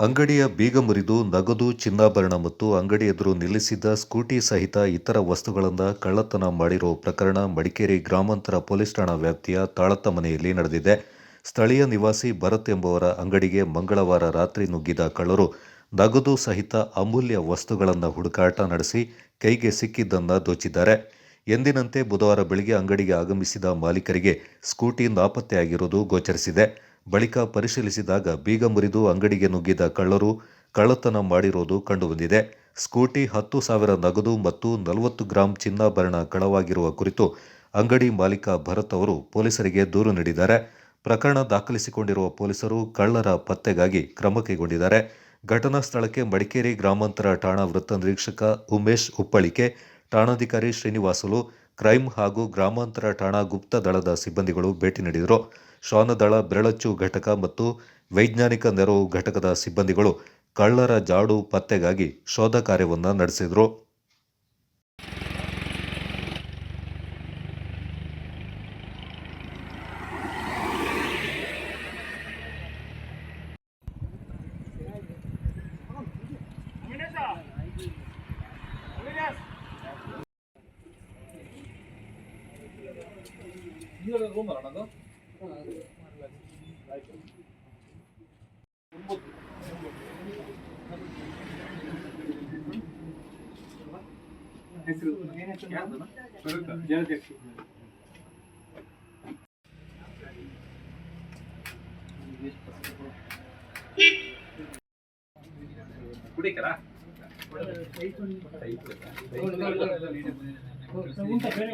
ಅಂಗಡಿಯ ಬೀಗ ಮುರಿದು ನಗದು, ಚಿನ್ನಾಭರಣ ಮತ್ತು ಅಂಗಡಿ ಎದುರು ನಿಲ್ಲಿಸಿದ್ದ ಸ್ಕೂಟಿ ಸಹಿತ ಇತರ ವಸ್ತುಗಳನ್ನು ಕಳ್ಳತನ ಮಾಡಿರೋ ಪ್ರಕರಣ ಮಡಿಕೇರಿ ಗ್ರಾಮಾಂತರ ಪೊಲೀಸ್ ಠಾಣಾ ವ್ಯಾಪ್ತಿಯ ತಾಳತ್ತ ಮನೆಯಲ್ಲಿ ನಡೆದಿದೆ. ಸ್ಥಳೀಯ ನಿವಾಸಿ ಭರತ್ ಎಂಬುವರ ಅಂಗಡಿಗೆ ಮಂಗಳವಾರ ರಾತ್ರಿ ನುಗ್ಗಿದ ಕಳ್ಳರು ನಗದು ಸಹಿತ ಅಮೂಲ್ಯ ವಸ್ತುಗಳನ್ನು ಹುಡುಕಾಟ ನಡೆಸಿ ಕೈಗೆ ಸಿಕ್ಕಿದ್ದನ್ನು ದೋಚಿದ್ದಾರೆ. ಎಂದಿನಂತೆ ಬುಧವಾರ ಬೆಳಗ್ಗೆ ಅಂಗಡಿಗೆ ಆಗಮಿಸಿದ ಮಾಲೀಕರಿಗೆ ಸ್ಕೂಟಿ ನಾಪತ್ತೆಯಾಗಿರುವುದು ಗೋಚರಿಸಿದೆ. ಬಳಿಕ ಪರಿಶೀಲಿಸಿದಾಗ ಬೀಗ ಮುರಿದು ಅಂಗಡಿಗೆ ನುಗ್ಗಿದ ಕಳ್ಳರು ಕಳ್ಳತನ ಮಾಡಿರೋದು ಕಂಡುಬಂದಿದೆ. ಸ್ಕೂಟಿ ಹತ್ತು ಸಾವಿರ ನಗದು ಮತ್ತು ನಲವತ್ತು ಗ್ರಾಂ ಚಿನ್ನಾಭರಣ ಕಳವಾಗಿರುವ ಕುರಿತು ಅಂಗಡಿ ಮಾಲೀಕ ಭರತ್ ಅವರು ಪೊಲೀಸರಿಗೆ ದೂರು ನೀಡಿದ್ದಾರೆ. ಪ್ರಕರಣ ದಾಖಲಿಸಿಕೊಂಡಿರುವ ಪೊಲೀಸರು ಕಳ್ಳರ ಪತ್ತೆಗಾಗಿ ಕ್ರಮ ಕೈಗೊಂಡಿದ್ದಾರೆ. ಘಟನಾ ಸ್ಥಳಕ್ಕೆ ಮಡಿಕೇರಿ ಗ್ರಾಮಾಂತರ ಠಾಣಾ ವೃತ್ತ ನಿರೀಕ್ಷಕ ಉಮೇಶ್ ಉಪ್ಪಳಿಕೆ ಠಾಣಾಧಿಕಾರಿ ಶ್ರೀನಿವಾಸುಲು, ಕ್ರೈಂ ಹಾಗೂ ಗ್ರಾಮಾಂತರ ಠಾಣಾ ಗುಪ್ತ ದಳದ ಸಿಬ್ಬಂದಿಗಳು ಭೇಟಿ ನೀಡಿದರು. ಶ್ವಾನದಳ ಬೆರಳಚ್ಚು ಘಟಕ ಮತ್ತು ವೈಜ್ಞಾನಿಕ ನೆರವು ಘಟಕದ ಸಿಬ್ಬಂದಿಗಳು ಕಳ್ಳರ ಜಾಡು ಪತ್ತೆಗಾಗಿ ಶೋಧ ಕಾರ್ಯವನ್ನು ನಡೆಸಿದರು. ಹೆಸರು ಜಲದರ್ಶಿ ಕುಡಿಕರಾ ಊಟ ಬೇರೆ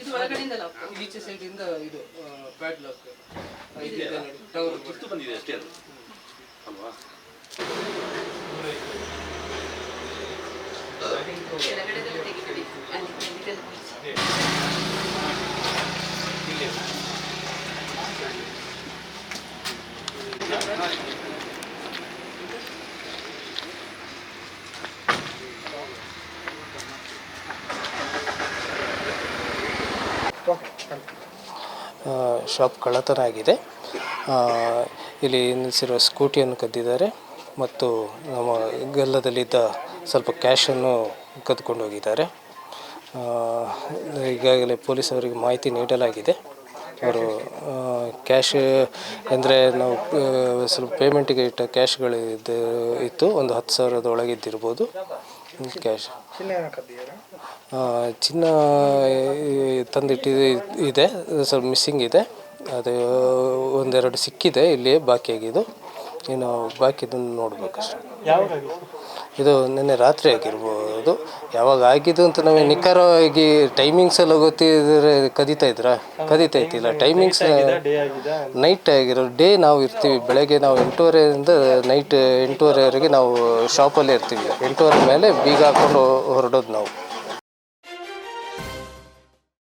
ಇದು ಒಳಗಡೆಯಿಂದ ಲಾಕ್ ಈಚೆ ಇಂದ ಪ್ಯಾಡ್ ಲಾಕ್ ಟವರ್ ಬಂದಿದೆ ಅಷ್ಟೇ ಅಲ್ವಾ? ಶಾಪ್ ಕಳ್ಳತನ ಆಗಿದೆ ಇಲ್ಲಿ ನಿಲ್ಲಿಸಿರುವ ಸ್ಕೂಟಿಯನ್ನು ಕದ್ದಿದ್ದಾರೆ ಮತ್ತು ನಮ್ಮ ಗಲ್ಲದಲ್ಲಿದ್ದ ಸ್ವಲ್ಪ ಕ್ಯಾಶನ್ನು ಕದ್ಕೊಂಡು ಹೋಗಿದ್ದಾರೆ. ಈಗಾಗಲೇ ಪೊಲೀಸ್ ಅವರಿಗೆ ಮಾಹಿತಿ ನೀಡಲಾಗಿದೆ. ಅವರು ಕ್ಯಾಶ್ ಅಂದರೆ ನಾವು ಸ್ವಲ್ಪ ಪೇಮೆಂಟಿಗೆ ಇಟ್ಟ ಕ್ಯಾಶ್ಗಳು ಇದು ಇತ್ತು. ಒಂದು ಹತ್ತು ಸಾವಿರದ ಒಳಗಿದ್ದಿರ್ಬೋದು ಕ್ಯಾಶ್ ಚಿನ್ನ ಈ, ತಂದಿಟ್ಟಿದ್ದು ಇದೆ ಸ್ವಲ್ಪ ಮಿಸ್ಸಿಂಗ್ ಇದೆ. ಅದು ಒಂದೆರಡು ಸಿಕ್ಕಿದೆ ಇಲ್ಲಿ ಬಾಕಿಯಾಗಿದ್ದು ಇನ್ನು ಬಾಕಿದನ್ನು ನೋಡ್ಬೇಕು ಇದು ನಿನ್ನೆ ರಾತ್ರಿ ಆಗಿರ್ಬೋದು. ಯಾವಾಗ ಆಗಿದ್ದು ಅಂತ ನಮಗೆ ನಿಖರವಾಗಿ ಟೈಮಿಂಗ್ಸ್ ಎಲ್ಲ ಗೊತ್ತಿದ್ರೆ ಕದೀತಾ ಇದ್ರ? ಕದೀತಾ ಇತ್ತಿಲ್ಲ ಟೈಮಿಂಗ್ಸ್ ನೈಟ್ ಆಗಿರೋ ಡೇ ನಾವು ಇರ್ತೀವಿ. ಬೆಳಗ್ಗೆ ನಾವು ಎಂಟೂವರೆಯಿಂದ ನೈಟ್ ಎಂಟೂವರೆವರೆಗೆ ನಾವು ಶಾಪಲ್ಲೇ ಇರ್ತೀವಿ. ಎಂಟೂವರೆ ಮೇಲೆ ಬೀಗ ಹಾಕೊಂಡು ಹೊರಡೋದು ನಾವು.